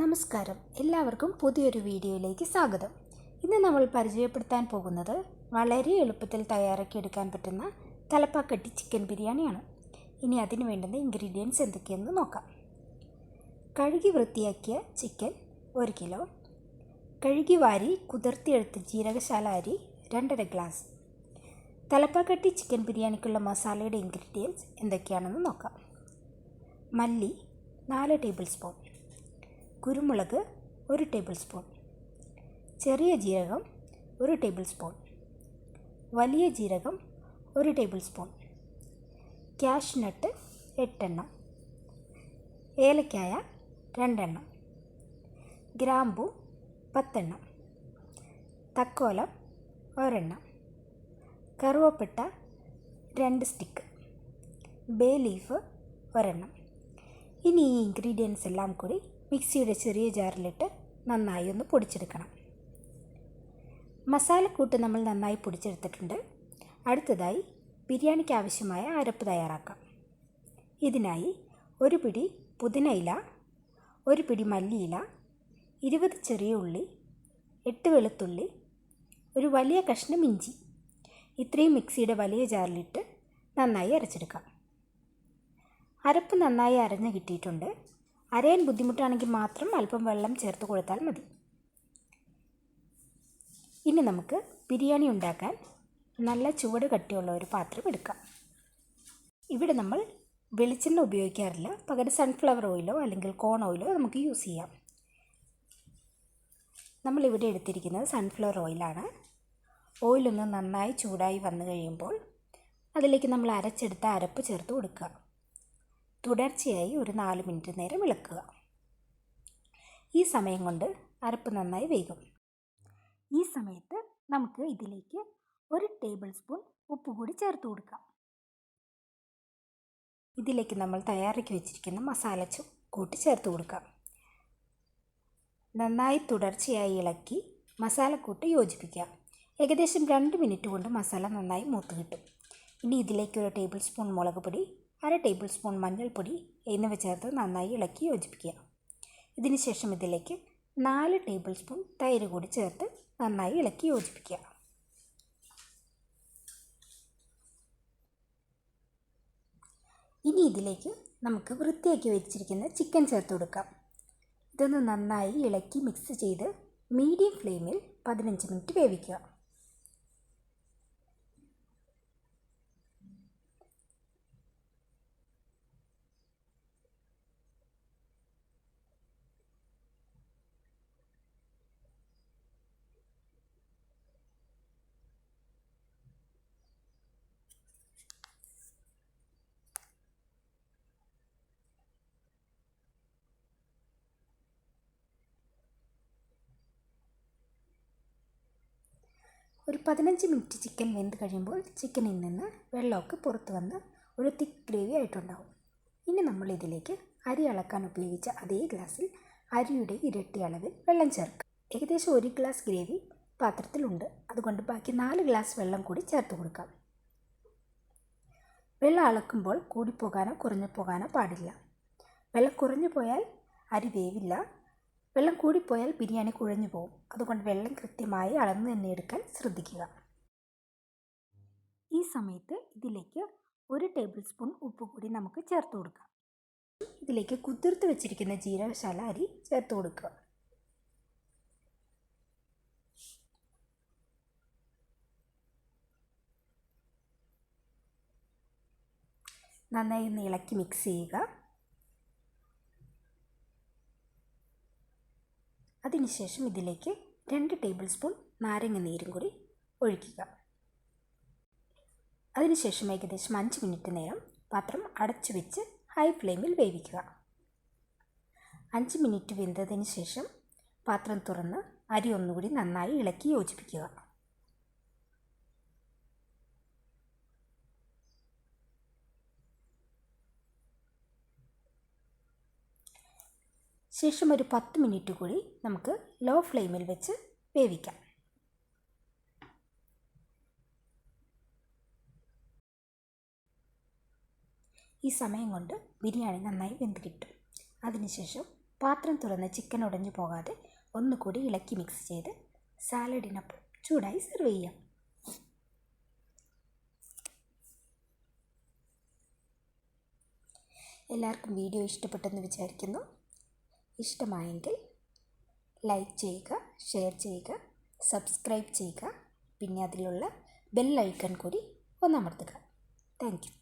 നമസ്കാരം. എല്ലാവർക്കും പുതിയൊരു വീഡിയോയിലേക്ക് സ്വാഗതം. ഇന്ന് നമ്മൾ പരിചയപ്പെടുത്താൻ പോകുന്നത് വളരെ എളുപ്പത്തിൽ തയ്യാറാക്കി എടുക്കാൻ പറ്റുന്ന തലപ്പാക്കട്ടി ചിക്കൻ ബിരിയാണിയാണ്. ഇനി അതിന് വേണ്ടുന്ന ഇൻഗ്രീഡിയൻസ് എന്തൊക്കെയെന്ന് നോക്കാം. കഴുകി വൃത്തിയാക്കിയ ചിക്കൻ ഒരു കിലോ. കഴുകി വാരി കുതിർത്തിയെടുത്ത ജീരകശാല അരി രണ്ടര ഗ്ലാസ്. തലപ്പാക്കട്ടി ചിക്കൻ ബിരിയാണിക്കുള്ള മസാലയുടെ ഇൻഗ്രീഡിയൻസ് എന്തൊക്കെയാണെന്ന് നോക്കാം. മല്ലി നാല് ടേബിൾ സ്പൂൺ. കുരുമുളക് ഒരു ടേബിൾ സ്പൂൺ. ചെറിയ ജീരകം ഒരു ടേബിൾ സ്പൂൺ. വലിയ ജീരകം ഒരു ടേബിൾ സ്പൂൺ. ക്യാഷ്നട്ട് എട്ടെണ്ണം. ഏലക്കായ രണ്ടെണ്ണം. ഗ്രാമ്പു പത്തെണ്ണം. തക്കോലം ഒരെണ്ണം. കറുവപ്പട്ട രണ്ട് സ്റ്റിക്ക് ബേ ലീഫ് ഒരെണ്ണം. ഇനി ഈ ഇൻഗ്രീഡിയൻസ് എല്ലാം കൂടി മിക്സിയുടെ ചെറിയ ജാറിലിട്ട് നന്നായി ഒന്ന് പൊടിച്ചെടുക്കണം. മസാലക്കൂട്ട് നമ്മൾ നന്നായി പൊടിച്ചെടുത്തിട്ടുണ്ട്. അടുത്തതായി ബിരിയാണിക്ക് ആവശ്യമായ അരപ്പ് തയ്യാറാക്കാം. ഇതിനായി ഒരു പിടി പുതിനയില ഒരു പിടി മല്ലിയില ഇരുപത് ചെറിയ ഉള്ളി എട്ട് വെളുത്തുള്ളി ഒരു വലിയ കഷ്ണം ഇഞ്ചി. ഇത്രയും മിക്സിയുടെ വലിയ ജാറിലിട്ട് നന്നായി അരച്ചെടുക്കാം. അരപ്പ് നന്നായി അരഞ്ഞ് കിട്ടിയിട്ടുണ്ട്. അരയാൻ ബുദ്ധിമുട്ടാണെങ്കിൽ മാത്രം അല്പം വെള്ളം ചേർത്ത് കൊടുത്താൽ മതി. ഇനി നമുക്ക് ബിരിയാണി ഉണ്ടാക്കാൻ നല്ല ചുവട് കട്ടിയുള്ള ഒരു പാത്രം എടുക്കാം. ഇവിടെ നമ്മൾ വെളിച്ചെണ്ണ ഉപയോഗിക്കാറില്ല. പകരം സൺഫ്ലവർ ഓയിലോ അല്ലെങ്കിൽ കോൺ ഓയിലോ നമുക്ക് യൂസ് ചെയ്യാം. നമ്മളിവിടെ എടുത്തിരിക്കുന്നത് സൺഫ്ലവർ ഓയിലാണ് ഓയിലൊന്ന് നന്നായി ചൂടായി വന്നു കഴിയുമ്പോൾ അതിലേക്ക് നമ്മൾ അരച്ചെടുത്ത അരപ്പ് ചേർത്ത് കൊടുക്കുക. തുടർച്ചയായി ഒരു നാല് മിനിറ്റ് നേരം ഇളക്കുക ഈ സമയം കൊണ്ട് അരപ്പ് നന്നായി വേകും. ഈ സമയത്ത് നമുക്ക് ഇതിലേക്ക് ഒരു ടേബിൾ സ്പൂൺ ഉപ്പ് കൂടി ചേർത്ത് കൊടുക്കാം. ഇതിലേക്ക് നമ്മൾ തയ്യാറാക്കി വെച്ചിരിക്കുന്ന മസാല കൂട്ടി ചേർത്ത് കൊടുക്കാം. നന്നായി തുടർച്ചയായി ഇളക്കി മസാലക്കൂട്ട് യോജിപ്പിക്കുക ഏകദേശം രണ്ട് മിനിറ്റ് കൊണ്ട് മസാല നന്നായി മൂത്ത് കിട്ടും. ഇനി ഇതിലേക്ക് ഒരു ടേബിൾ സ്പൂൺ മുളക് പൊടി അര ടേബിൾ സ്പൂൺ മഞ്ഞൾപ്പൊടി എന്നിവ ചേർത്ത് നന്നായി ഇളക്കി യോജിപ്പിക്കുക. ഇതിന് ശേഷം ഇതിലേക്ക് നാല് ടേബിൾ സ്പൂൺ തൈര് കൂടി ചേർത്ത് നന്നായി ഇളക്കി യോജിപ്പിക്കുക. ഇനി ഇതിലേക്ക് നമുക്ക് വൃത്തിയാക്കി വെച്ചിരിക്കുന്ന ചിക്കൻ ചേർത്ത് കൊടുക്കാം. ഇതൊന്ന് നന്നായി ഇളക്കി മിക്സ് ചെയ്ത് മീഡിയം ഫ്ലെയിമിൽ പതിനഞ്ച് മിനിറ്റ് വേവിക്കുക. ഒരു പതിനഞ്ച് മിനിറ്റ് ചിക്കൻ വെന്ത് കഴിയുമ്പോൾ ചിക്കനിൽ നിന്ന് വെള്ളമൊക്കെ പുറത്ത് വന്ന് ഒരു തിക്ക് ഗ്രേവി ആയിട്ടുണ്ടാവും. ഇനി നമ്മൾ ഇതിലേക്ക് അരി അളക്കാൻ ഉപയോഗിച്ച അതേ ഗ്ലാസ്സിൽ അരിയുടെ ഇരട്ടി അളവിൽ വെള്ളം ചേർക്കുക ഏകദേശം ഒരു ഗ്ലാസ് ഗ്രേവി പാത്രത്തിലുണ്ട്. അതുകൊണ്ട് ബാക്കി നാല് ഗ്ലാസ് വെള്ളം കൂടി ചേർത്ത് കൊടുക്കാം. വെള്ളം അളക്കുമ്പോൾ കൂടിപ്പോകാനോ കുറഞ്ഞു പോകാനോ പാടില്ല. വെള്ളം കുറഞ്ഞു പോയാൽ അരി വേവില്ല. വെള്ളം കൂടിപ്പോയാൽ ബിരിയാണി കുഴഞ്ഞു പോകും അതുകൊണ്ട് വെള്ളം കൃത്യമായി അളന്ന് തന്നെ എടുക്കാൻ ശ്രദ്ധിക്കുക. ഈ സമയത്ത് ഇതിലേക്ക് ഒരു ടേബിൾ സ്പൂൺ ഉപ്പ് കൂടി നമുക്ക് ചേർത്ത് കൊടുക്കാം. ഇതിലേക്ക് കുതിർത്ത് വെച്ചിരിക്കുന്ന ജീരകശാല അരി ചേർത്ത് കൊടുക്കുക. നന്നായി ഒന്ന് ഇളക്കി മിക്സ് ചെയ്യുക. അതിനുശേഷം ഇതിലേക്ക് രണ്ട് ടേബിൾ സ്പൂൺ നാരങ്ങ നീരും കൂടി ഒഴിക്കുക. അതിനുശേഷം ഏകദേശം അഞ്ച് മിനിറ്റ് നേരം പാത്രം അടച്ചു വെച്ച് ഹൈ ഫ്ലെയിമിൽ വേവിക്കുക. അഞ്ച് മിനിറ്റ് വെന്തതിന് ശേഷം പാത്രം തുറന്ന് അരി ഒന്നുകൂടി നന്നായി ഇളക്കി യോജിപ്പിക്കുക. ശേഷം ഒരു പത്ത് മിനിറ്റ് കൂടി നമുക്ക് ലോ ഫ്ലെയിമിൽ വെച്ച് വേവിക്കാം. ഈ സമയം കൊണ്ട് ബിരിയാണി നന്നായി വെന്ത് കിട്ടും. അതിനുശേഷം പാത്രം തുറന്ന് ചിക്കൻ ഉടഞ്ഞു പോകാതെ ഒന്നുകൂടി ഇളക്കി മിക്സ് ചെയ്ത് സാലഡിനൊപ്പം ചൂടായി സെർവ് ചെയ്യാം. എല്ലാവർക്കും വീഡിയോ ഇഷ്ടപ്പെട്ടെന്ന് വിചാരിക്കുന്നു. ഇഷ്ടമായെങ്കിൽ ലൈക്ക് ചെയ്യുക ഷെയർ ചെയ്യുക സബ്സ്ക്രൈബ് ചെയ്യുക പിന്നെ അതിലുള്ള ബെൽ ഐക്കൺ കൂടി ഒന്നമർത്തുക താങ്ക് യു.